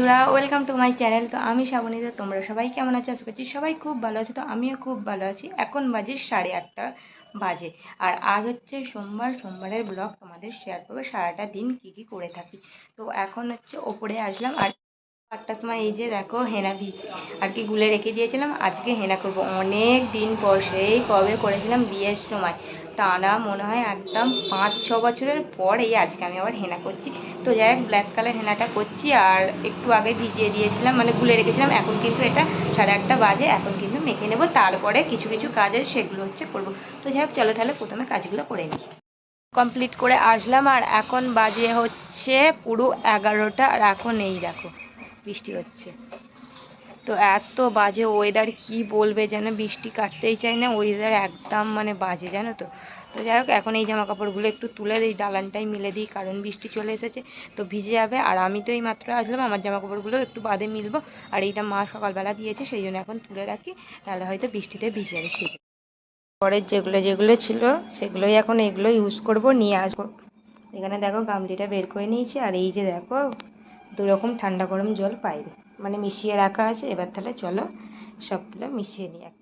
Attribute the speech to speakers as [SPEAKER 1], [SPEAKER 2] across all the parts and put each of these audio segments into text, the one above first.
[SPEAKER 1] বন্ধুরা welcome to my channel তো আমি শ্রাবণীতে তোমরা সবাই কেমন আছো? আশা করছি সবাই খুব ভালো আছো। তো আমিও খুব ভালো আছি। এখন বাজে সাড়ে আটটা বাজে। আর আজ হচ্ছে সোমবার। সোমবারের ব্লগ তোমাদের শেয়ার করব। সারাটা দিন কি কি করে থাকি। তো এখন হচ্ছে ওপরে আসলাম। আর আটটার সময় এই যে দেখো হেনা ভিজ আর কি গুলে রেখে দিয়েছিলাম, আজকে হেনা করব। অনেক দিন পর সেই কবে করেছিলাম বিয়ের সময় টানা মনে হয় একদম পাঁচ, ছ বছরের পর এই আজকে আমি আবার হেনা করছি। তো যাই হোক ব্ল্যাক কালার হেনাটা করছি, আর একটু আগে ভিজিয়ে দিয়েছিলাম মানে গুলে রেখেছিলাম। এখন কিন্তু এটা সাড়ে আটটা বাজে, এখন কিন্তু মেখে নেব। তারপরে কিছু কিছু কাজ আছে সেগুলো হচ্ছে করব। তো যাই হোক, চলো তাহলে প্রথমে কাজগুলো করে নিই। কমপ্লিট করে আসলাম, আর এখন বাজে হচ্ছে পুরো এগারোটা। আর এখন এই দেখো বৃষ্টি হচ্ছে। তো এত বাজে ওয়েদার কি বলবে যেন? বৃষ্টি কাটতেই চাই না ওয়েদার একদম মানে বাজে, জানো তো? তো যাই হোক, এখন এই জামা কাপড়গুলো একটু তুলে দিই, দালানটাই মিলে দিই, কারণ বৃষ্টি চলে এসেছে, তো ভিজে যাবে। আর আমি তো এই মাত্র আসলাম, আমার জামা কাপড়গুলো একটু বাদে মিলবো। আর এইটা মা সকালবেলা দিয়েছে, সেই জন্য এখন তুলে রাখি তাহলে হয়তো বৃষ্টিতে ভিজে যাবে সেই পরের যেগুলো যেগুলো ছিল, সেগুলোই এখন এগুলো ইউজ করব, নিয়ে আসব। এখানে দেখো গামলিটা বের করে নিয়েছি, আর এই যে দেখো দু রকম ঠান্ডা গরম জল বাইরে মানে মিশিয়ে রাখা আছে, এবার তাহলে চলো সবগুলো মিশিয়ে নিই এক।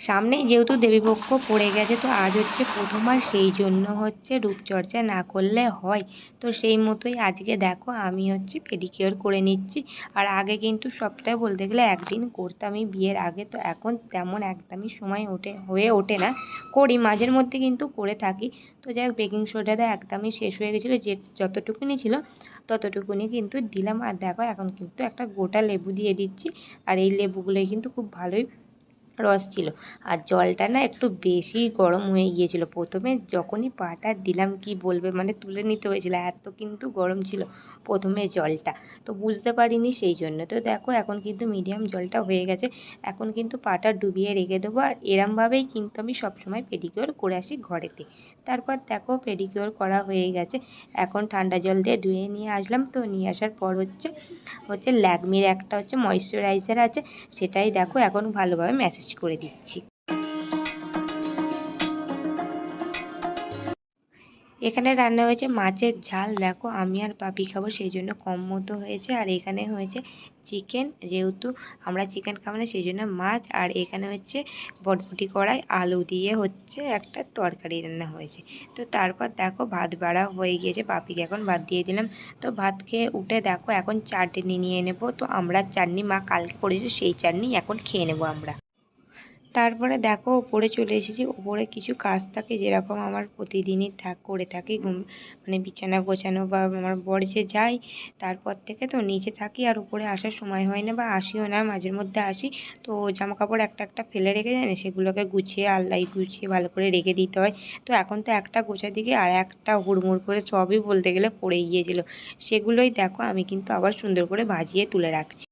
[SPEAKER 1] সামনেই যেহেতু দেবীপক্ষ পড়ে গেছে, তো আজ হচ্ছে প্রথমবার সেই জন্য হচ্ছে রূপচর্চা না করলে হয়। তো সেই মতোই আজকে দেখো, আমি হচ্ছে পেডিকিওর করে নিচ্ছি। আর আগে কিন্তু সপ্তাহে বলতে গেলে একদিন করতামই বিয়ের আগে, তো এখন তেমন একদমই সময় ওঠে, হয়ে ওঠে না। করি, মাঝের মধ্যে কিন্তু করে থাকি। তো যাই হোক বেকিং সোডাটা একদমই শেষ হয়ে গেছিল, যে যতটুকুনি ছিল ততটুকুনি কিন্তু দিলাম। আর দেখো, এখন কিন্তু একটা গোটা লেবু দিয়ে দিচ্ছি। আর এই লেবুগুলোই কিন্তু খুব ভালোই রস ছিল। আর জলটা না একটু বেশি গরম হয়ে গিয়েছিল। প্রথমে যখনই পাটা দিলাম, কি বলবে? মানে তুলে নিতে হয়েছিল। এত কিন্তু গরম ছিল প্রথমে জলটা। তো বুঝতে পারিনি সেই জন্য। তো দেখো, এখন কিন্তু মিডিয়াম জলটা হয়ে গেছে। এখন কিন্তু পাটা ডুবিয়ে রেখে দেবো। আর এরমভাবেই কিন্তু আমি সবসময় পেডিকিওর করে আসি ঘরেতে। তারপর দেখো পেডিকিওর করা হয়ে গেছে। এখন ঠান্ডা জল দিয়ে ধুয়ে নিয়ে আসলাম। তো নিয়ে আসার পর হচ্ছে হচ্ছে ল্যাকমির একটা হচ্ছে ময়শ্চারাইজার আছে। সেটাই দেখো, এখন ভালোভাবে ম্যাসেজ করে দিচ্ছি। এখানে রান্না হয়েছে মাছের ঝাল। দেখো, আমি আর পাপি খাব, সেই জন্য কম মতো হয়েছে। আর এখানে হয়েছে চিকেন, যেহেতু আমরা চিকেন খাব না, সেই জন্য মাছ। আর এখানে হচ্ছে বটবটি কড়াই, আলু দিয়ে হচ্ছে একটা তরকারি রান্না হয়েছে। তো তারপর দেখো, ভাত বাড়া হয়ে গিয়েছে। পাপিকে এখন ভাত দিয়ে দিলাম। তো ভাত খেয়ে উঠে দেখো, এখন চাটনি নিয়ে নেব। তো আমরা চাটনি মা কালকে করেছি, সেই চাটনি এখন খেয়ে নেব আমরা। তারপরে দেখো ওপরে চলে এসেছি। ওপরে কিছু কাজ থাকে যেরকম আমার প্রতিদিনই থাক, করে থাকি। ঘুম মানে বিছানা গোছানো বা আমার বর যে যায় তারপর থেকে তো নিচে থাকি আর উপরে আসার সময় হয় না বা আসিও না মাঝের মধ্যে আসি। তো জামা কাপড় একটা একটা ফেলে রেখে যায় না সেগুলোকে গুছিয়ে, আলনায় গুছিয়ে ভালো করে রেখে দিতে হয়। তো এখন তো একটা গোছা দিকে আর একটা হুড়মুড় করে সবই বলতে গেলে পড়ে গিয়েছিল। সেগুলোই দেখো আমি কিন্তু আবার সুন্দর করে ভাজিয়ে তুলে রাখছি।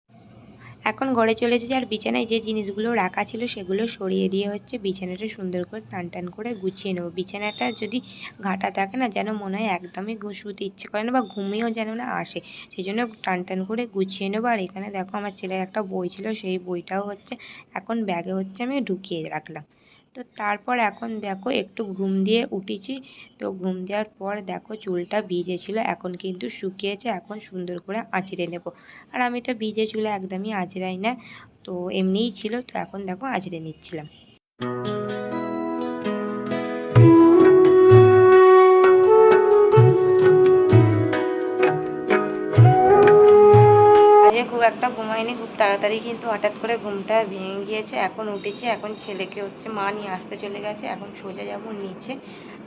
[SPEAKER 1] এখন ঘরে চলে এসেছি আর বিছানায় যে জিনিসগুলো রাখা ছিল সেগুলো সরিয়ে দিয়ে হচ্ছে বিছানাটা সুন্দর করে টান টান করে গুছিয়ে নেব। বিছানাটা যদি ঘাটা থাকে না যেন মনে হয় একদমই শুতে ইচ্ছে করে না বা ঘুমিয়েও যেন না আসে সেই জন্য টান টান করে গুছিয়ে নেব। আর এখানে দেখো আমার ছেলের একটা বই ছিল, সেই বইটাও হচ্ছে এখন ব্যাগে হচ্ছে আমি ঢুকিয়ে রাখলাম। তো তারপর এখন দেখো একটু ঘুম দিয়ে উঠেছি। তো ঘুম দেওয়ার পর দেখো চুলটা ভিজে ছিল এখন কিন্তু শুকিয়েছে, এখন সুন্দর করে আঁচড়ে নেব। আর আমি তো ভিজে চুলে একদমই আঁচড়াই না, তো এমনিই ছিল, তো এখন দেখো আঁচড়ে নিচ্ছিলাম। একটা ঘুমাইনি খুব তাড়াতাড়ি কিন্তু হঠাৎ করে ঘুমটা ভেঙে গিয়েছে। এখন উঠেছি, এখন ছেলেকে হচ্ছে মা নিয়ে আসতে চলে গেছে, এখন সোজা যাব নিচে।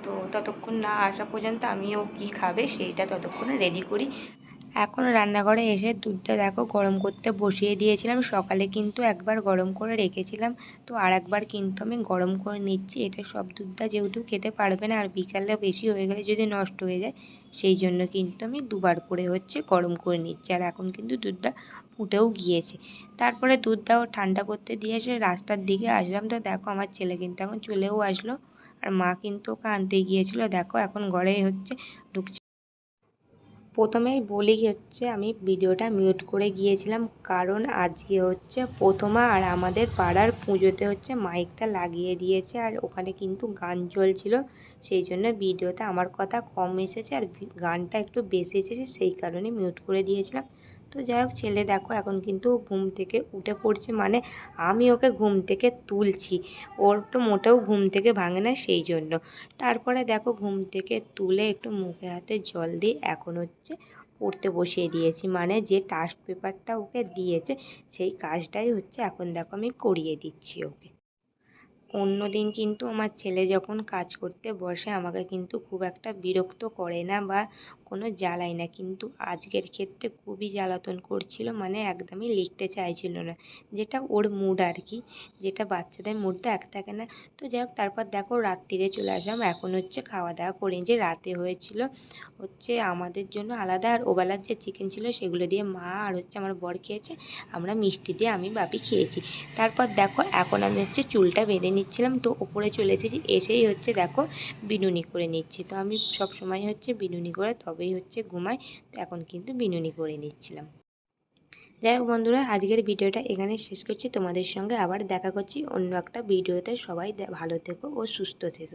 [SPEAKER 1] তো ততক্ষণ না আসা পর্যন্ত আমিও কি খাবে সেইটা ততক্ষণে রেডি করি। এখন রান্নাঘরে এসে দুধটা দেখো গরম করতে বসিয়ে দিয়েছিলাম। সকালে কিন্তু একবার গরম করে রেখেছিলাম। তো আর একবার কিন্তু আমি গরম করে নিচ্ছি। এটা সব দুধটা যেহেতু খেতে পারবে না, আর বিকালে বেশি হয়ে গেলে যদি নষ্ট হয়ে যায়, সেই জন্য কিন্তু আমি দুবার করে হচ্ছে গরম করে নিচ্ছি। আর এখন কিন্তু দুধটা ফুটেও গিয়েছে। তারপরে দুধটাও ঠান্ডা করতে দিয়ে এসে রাস্তার দিকে আসলাম। তো দেখো আমার ছেলে কিন্তু এখন চলেও আসলো। আর মা কিন্তু ওকে আনতে গিয়েছিল। দেখো এখন ঘরে হচ্ছে ঢুকছে। প্রথমেই বলি হচ্ছে আমি ভিডিওটা মিউট করে গিয়েছিলাম। কারণ আজকে হচ্ছে প্রথমা আর আমাদের পাড়ার পুজোতে হচ্ছে মাইকটা লাগিয়ে দিয়েছে। আর ওখানে কিন্তু গান চলছিল। সেই জন্য ভিডিওতে আমার কথা কম এসেছে। আর গানটা একটু বেশি এসেছে। সেই কারণে মিউট করে দিয়েছিলাম। তো যাই হোক, ছেলে দেখো এখন কিন্তু ঘুম থেকে উঠে পড়ছে মানে আমি ওকে ঘুম থেকে তুলছি। ওর তো মোটেও ঘুম থেকে ভাঙে না সেই জন্য। তারপরে দেখো ঘুম থেকে তুলে একটু মুখে হাতে জল দিয়ে এখন হচ্ছে পড়তে বসিয়ে দিয়েছি। মানে যে টাস্ক পেপারটা ওকে দিয়েছে, সেই কাজটাই হচ্ছে এখন দেখো আমি করিয়ে দিচ্ছি ওকে। অন্য দিন কিন্তু আমার ছেলে যখন কাজ করতে বসে, আমাকে কিন্তু খুব একটা বিরক্ত করে না বা কোনো জ্বালায় না। কিন্তু আজকের ক্ষেত্রে খুবই জ্বালাতন করছিল মানে একদমই লিখতে চাইছিল না। যেটা ওর মুড আর কি যেটা বাচ্চাদের মুড তো এক থাকে না। তো যাই হোক, তারপর দেখো রাত্রিরে চলে আসলাম। এখন হচ্ছে খাওয়া দাওয়া করে। যে রাতে হয়েছিল হচ্ছে আমাদের জন্য আলাদা আর ওবেলার যে চিকেন ছিল সেগুলো দিয়ে মা আর হচ্ছে আমার বর খেয়েছে। আমরা মিষ্টি দিয়ে আমি বাপি খেয়েছি। তারপর দেখো এখন আমি হচ্ছে চুলটা বেঁধে নিচ্ছিলাম, তো ওপরে চলে এসেছি। এসেই হচ্ছে দেখো বিনুনি করে নিচ্ছি। তো আমি সব সময় হচ্ছে বিনুনি করে, তবেই হচ্ছে ঘুমাই। তো এখন কিন্তু বিনুনি করে নিচ্ছিলাম। যাই হোক বন্ধুরা, আজকের ভিডিওটা এখানে শেষ করছি। তোমাদের সঙ্গে আবার দেখা করছি অন্য একটা ভিডিওতে। সবাই ভালো থেকো ও সুস্থ থেকো।